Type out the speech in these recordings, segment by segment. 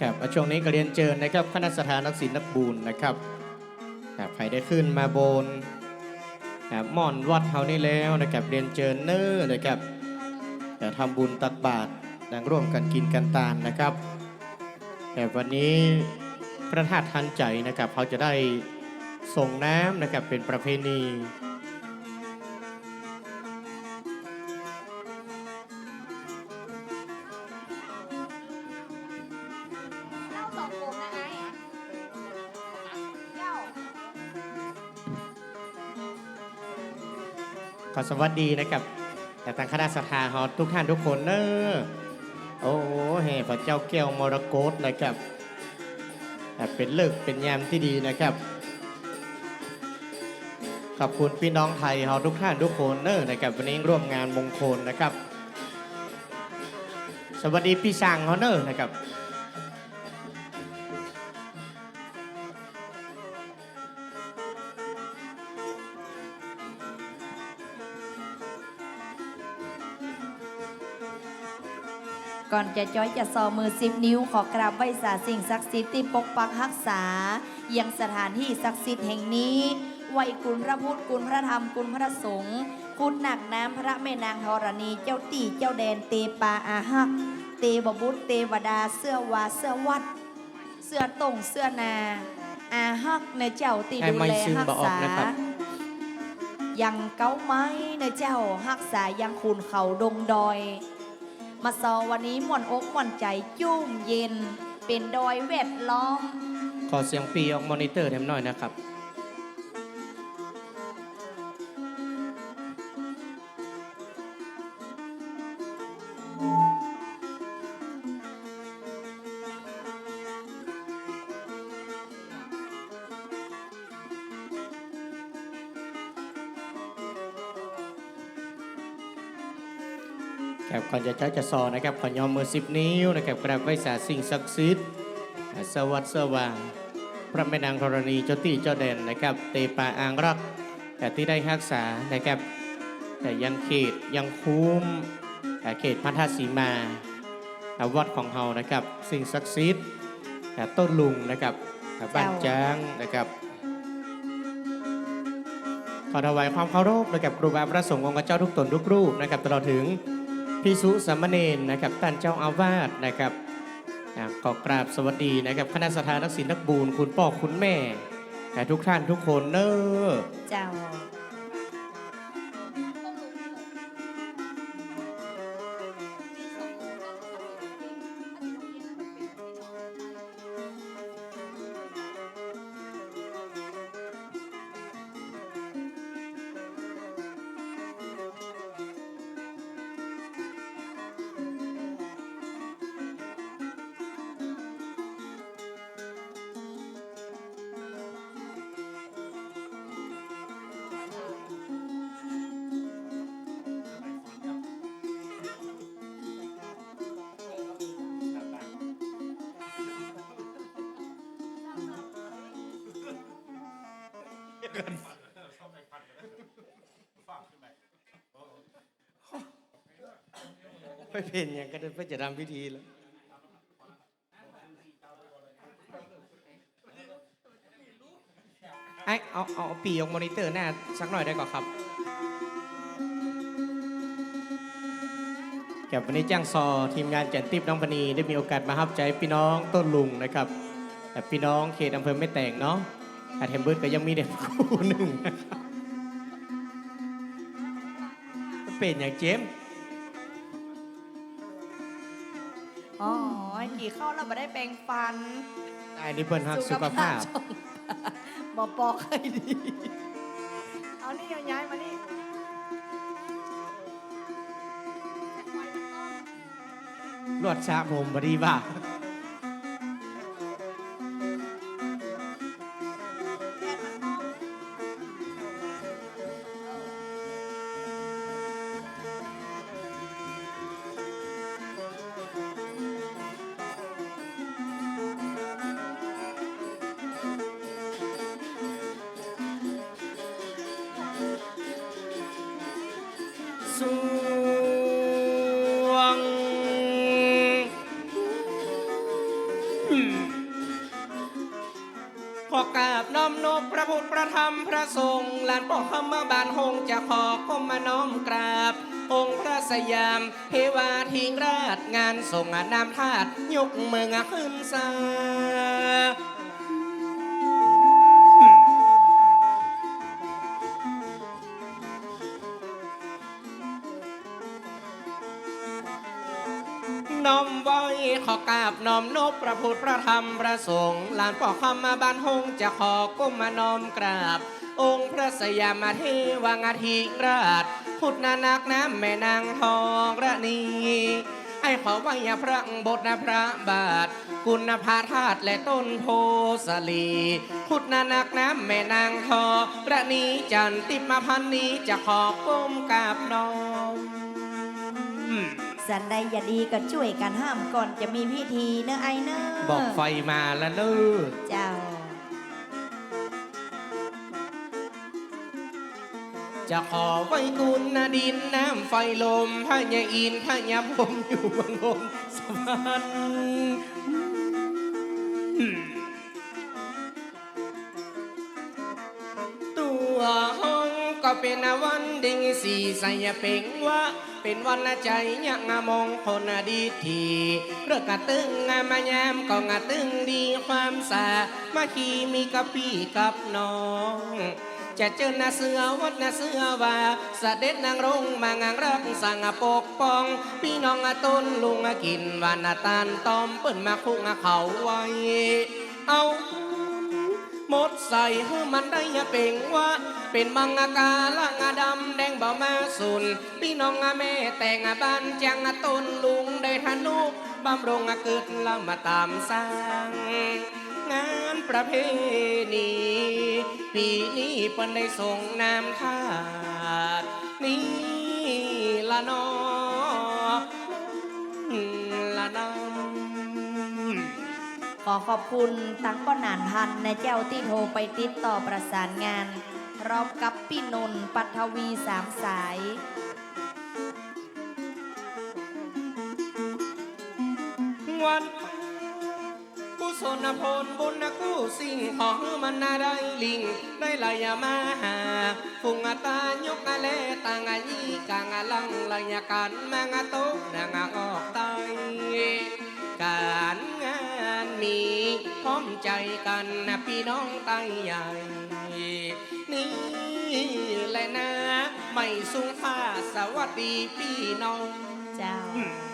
ครับช่วงนี้ก็เรียนเชิญนะครับคณะสถานนักศิลป์นักบุญนะครับครับใครได้ขึ้นมาบนครับม่อนวัดเฮานี่แล้วนะครับเรียนเชิญเนอร์นะครับจะทำบุญตักบาตรดังร่วมกันกินกันตานนะครับแต่วันนี้พระธาตุทันใจนะครับเขาจะได้ส่งน้ำนะครับเป็นประเพณี ขอสวัสดีนะครับแต่ทางคณะสถาฮอทุกท่านทุกคนเนอะโอ้โหแห่พระเจ้าแก้วมรกตนะครับแต่เป็นเลิกเป็นยามที่ดีนะครับ ขอบคุณพี่น้องไทยเราทุกท่านทุกคนเนอะนะครับวันนี้ร่วมงานมงคลนะครับ สวัสดีพี่ช่างเขาเนอะนะครับ อนจะจ้อยจะซอมือสิบนิ้ว ขอกราบไหว้สาสิ่งศักดิ์สิทธิ์ที่ปกปักรักษา ยังสถานที่ศักดิ์สิทธิ์แห่งนี้ไหวคุณพระพุทธคุณพระธรรมคุณพระสงฆ์คุณหนักน้ำพระแม่นางธรณีเจ้าตีเจ้าแดนเตปาอาหัก เตบบุตรเตวดาเสื้อวาเสื้อวัด เสื้อตรงเสื้อนา อาหักในเจ้าตีไอ้ดูไม่แลซึมรักบ่ออกษานะครับยังเก้าไม้ในเจ้าหักษายังคุณเขาดงดอย มาซอวันนี้ม่วนอกม่วนใจจุ่มเย็น เป็นดอยเวดล้อม ขอเสียงปีออกมอนิเตอร์แถมหน่อยนะครับ ครับก่อนจะใช้จะซอนะครับขอยอมมือสิบนิ้วนะครับกราบไหว้สาสิ่งศักดิ์สิทธิ์สวัสดิ์สว่าง พระแม่นางธรณีเจ้าที่เจ้าแดนนะครับ เตปาอางรักแต่ที่ได้รักษานะครับ แต่ยังเขตยังคุ้มเขตพัทธสีมาวัดของเฮานะครับ สิ่งศักดิ์สิทธิ์แต่ต้นลุงนะครับบ้านจ้าจ้างนะครับขอถวายความเคารพนะครับครูบาพระสงฆ์องค์เจ้าทุกตนทุกรูปนะครับตลอดถึง พิสุสามเณรนะครับท่านเจ้าอาวาสนะครับขอกราบสวัสดีนะครับคณะสถานนักศิลป์นักบูญคุณพ่อคุณแม่และทุกท่านทุกคนเนอะเจ้า ไม่เป็นอย่างก็ได้เพื่อจะทำพิธีแล้วไอ้เอาเอาปีออกมอนิเตอร์หน้าสักหน่อยได้ก่อนครับแกับวันนี้จ้างซอทีมงานแจนติบน้องปณีได้มีโอกาสมาฮับใจพี่น้องต้นลุงนะครับแต่พี่น้องเขตอำเภอไม่แต่งเนาะ อาเทมเบิร์ดก็ยังมีเด็กคู่หนึ่งนะครับเป็นอย่างเจมส์อ๋อกี่เข้าแล้วมาได้แปรงฟันอันนี้เพิ่นฮักสุขภาพช่องบอปอกให้ดี เอานี่เอาย้ายมานี่รวดชาผมบดีบ่า ขอกราบน้อมนบพระพุทธพระธรรมพระสงฆ์ลานปอคำมาบานหงจะขอก้มมาน้อมกราบ องค์พระสยามเทวาทิงราชงานส่งนามธาตุยกเมืองขึ้นสา ขอกราบน้อมนบพระพุทธพระธรรมพระสงฆ์ลานป่อคำมาบานหงจะขอก้มมาน้อมกราบ องค์พระสยามเทวังอาทิราช พุทธนานักน้ำแม่นางทองระนีไอ้ขอไหว้พระบทพระบาท กุณภาธาตุและต้นโพสลี พุทธนานักน้ำแม่นางทองระนีจันติมาพันนี้จะขอก้มกราบน้อม สันใดอย่าดีก็ช่วยกันห้ามก่อนจะมีพิธีเนอะไอเนอะบอกไฟมาแล้วเนอะเจ้า จะขอไว้กุณนาดินน้ำไฟลมพระยาอินทร์พระยาพรหมอยู่บนบนสวรรค์ตัวห้องก็เป็นวันดิ่งสีใสยเป่งว่า เป็นวันใจยังมงคลดีทีเรื่องกระตึงงามายามก็งะตึงดีความสามาคีมีกับพี่กับน้องจะเจอหน้าเสือวัดหน้าเสือว่าเสด็จนางรงมางางรักสั่งปกป้อง พี่น้องอาต้นลุงอากินวานาตานตอมเปิ้นมาคุงอาเขาไว้ เอาหมดใส่ให้มันได้ยาเป่งว่า เป็นมังกาละงดำแดงบ่มาสุนพี่น้องแม่แต่งบ้านจังต้นลุงได้ทนุบำรงเกิดละมาตามสร้าง งานประเพณีปีนี้เปิ้นได้ส่งน้ำทาดนี่ละนอละนอขอขอบคุณทั้งป้อนานพันในเจ้าที่โทรไปติดต่อประสานงาน พร้อมกับพี่นนท์ปัทวีสามสายวันกุศลพลบุญกู้สิ่งของมันนาได้ลิง ได้ลายมาหาฟุงอาตายกอาเลตังอายีกางอาลังลายกันมงาโตกนางอาออกไตการงาน มีพร้อมใจกันนะพี่น้องไตใหญ่ นี่แหละนะ ไม่สูงค่าสวัสดีพี่น้อง เจ้าเอา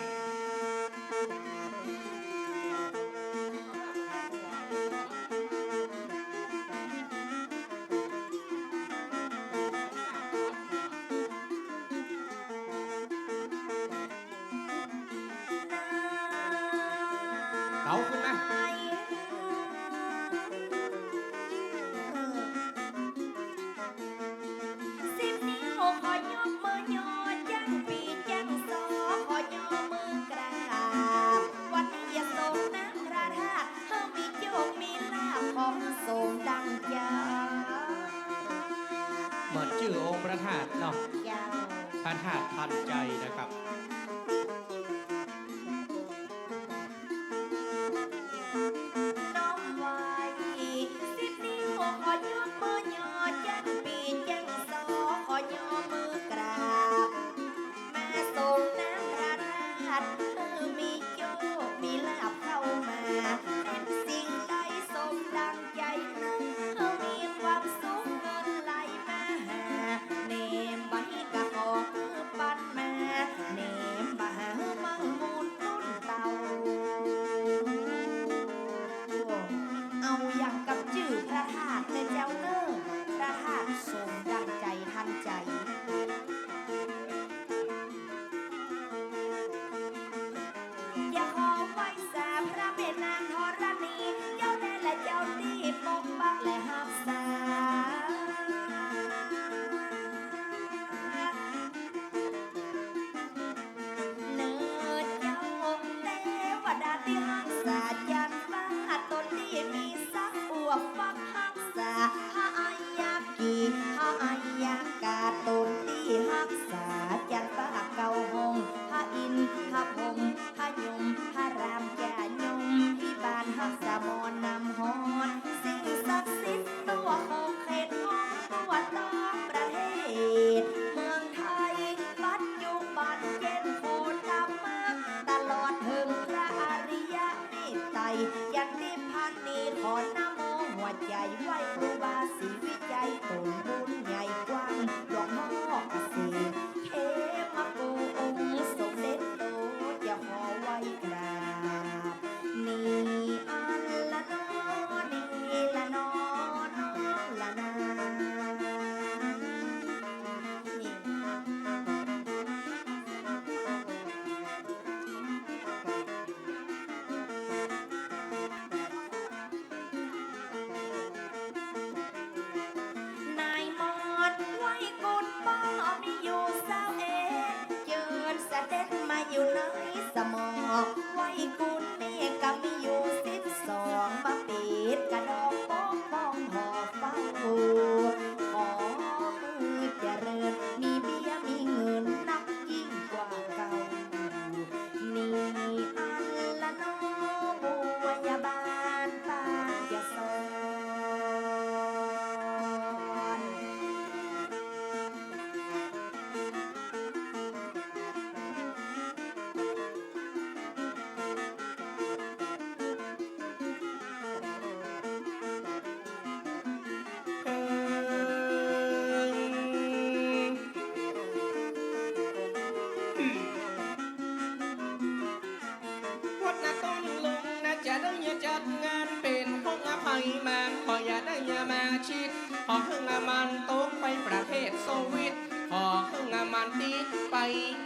ไปประเทศโซเวียตขอเครื่องมันตีไป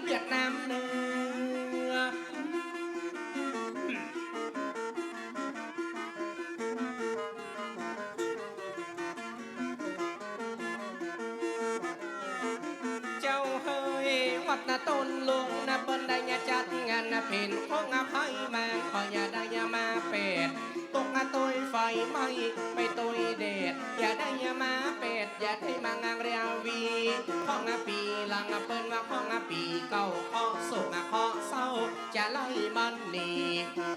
เวียดนามเหนือ มันนี่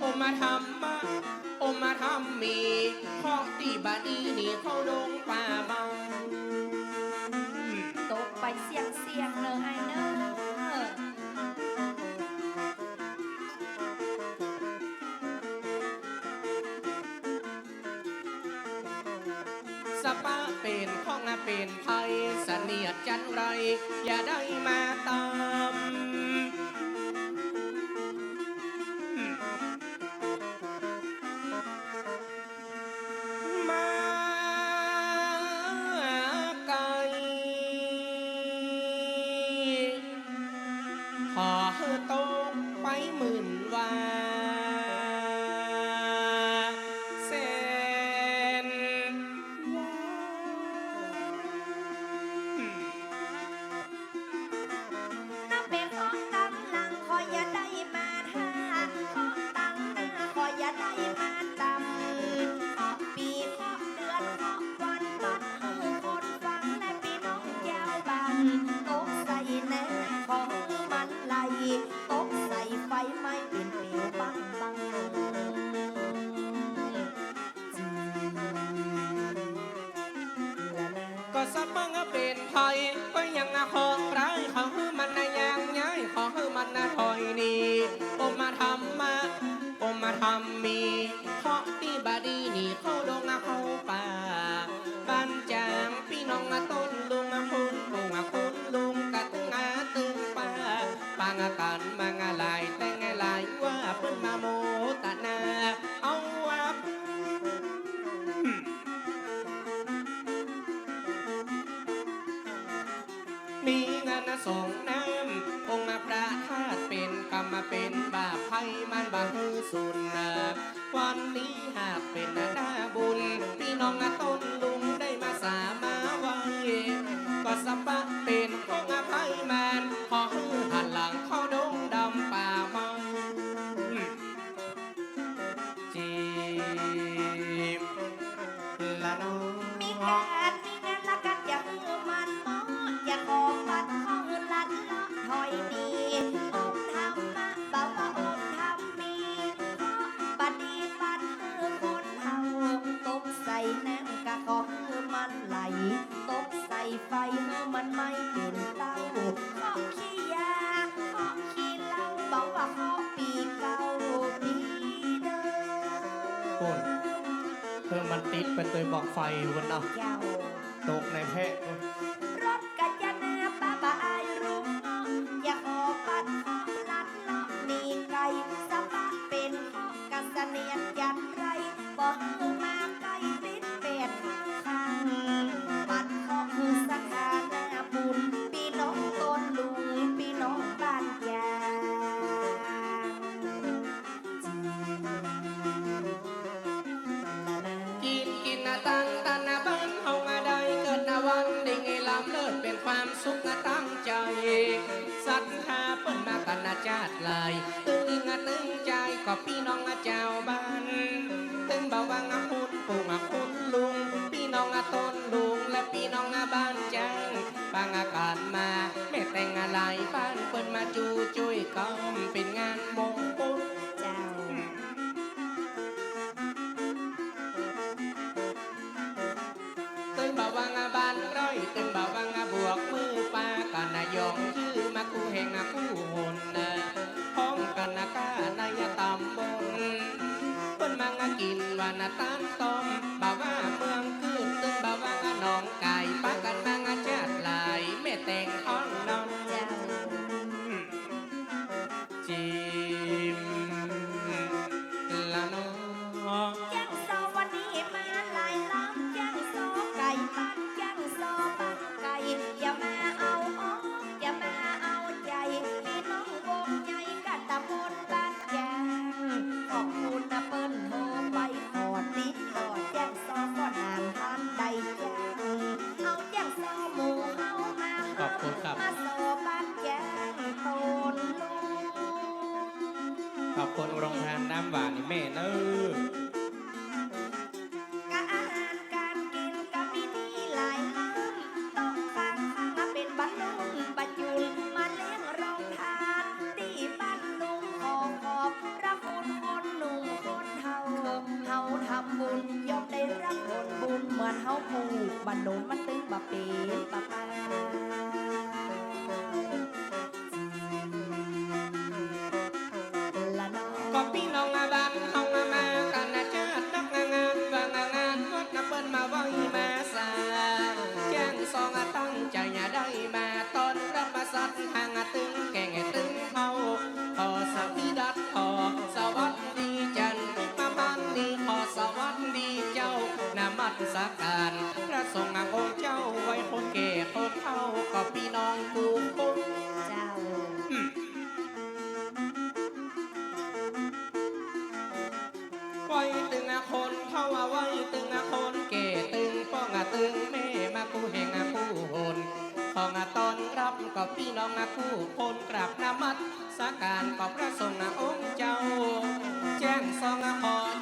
โอมาทำมาโอมาทำมีข้อตีบานีนี่เขาดงป่าบางตกไปเสียงเสียงเนอไอเนอสปาเป็นข้องนะเป็นไพยเสนียดจันไร อย่าได้มาตาม ส่งน้ำองค์มาพระธาตุเป็นกรรมเป็นบาปภัยมันบาฮือสุนนะวันนี้หากเป็นหน้าบุญพี่น้องต้นลุงได้มาสามาไว้ก็สัปะเป็นองอภัยมา ติดเป็นตัวบอกไฟวันนะ แม่เนอก็อาหารการกินก็มีดีหลายล้ำต้องฟังมาเป็นบรรลุบรรจุลมาเลี้ยงรองทานตีบ้านลุงขอขอบรับคนคนุ่มคนเฮาเฮาทำบุญย่อมได้รับผลบุญเหมือนเฮาผูกบรรลุมันตึงบะเป็นปะปา พระสงฆ์องค์เจ้าไว้คนเก่คนเท่ากับพี่น้องกูคนเจ้า ไว้ตึงอาคนเฒ่าไว้ตึงอาคนเก่ตึงป้องอาตึงแม่มากูแห่งอากูหนของตอนรับกับพี่น้องอากูคนกราบนมัสการกับพระสงฆ์องค์เจ้า แจ้งสองคอย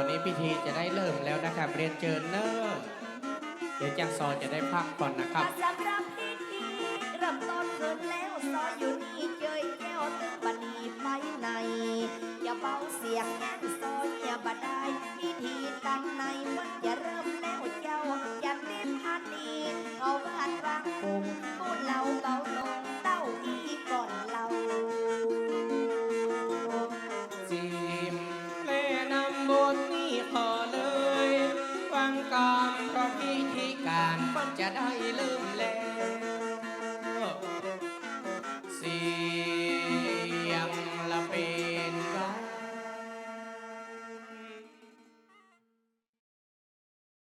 อนนี้พิธีจะได้เริ่มแล้วนะครับ เรียนเจอเนอร์เดี๋ยวจากซอจะได้พักก่อนนะครับ สำหรับพิธีเริ่มต้นขึ้นแล้วซออยู่นี่เจยแก้วตึงบันีไปในอย่าเบาเสียงแน่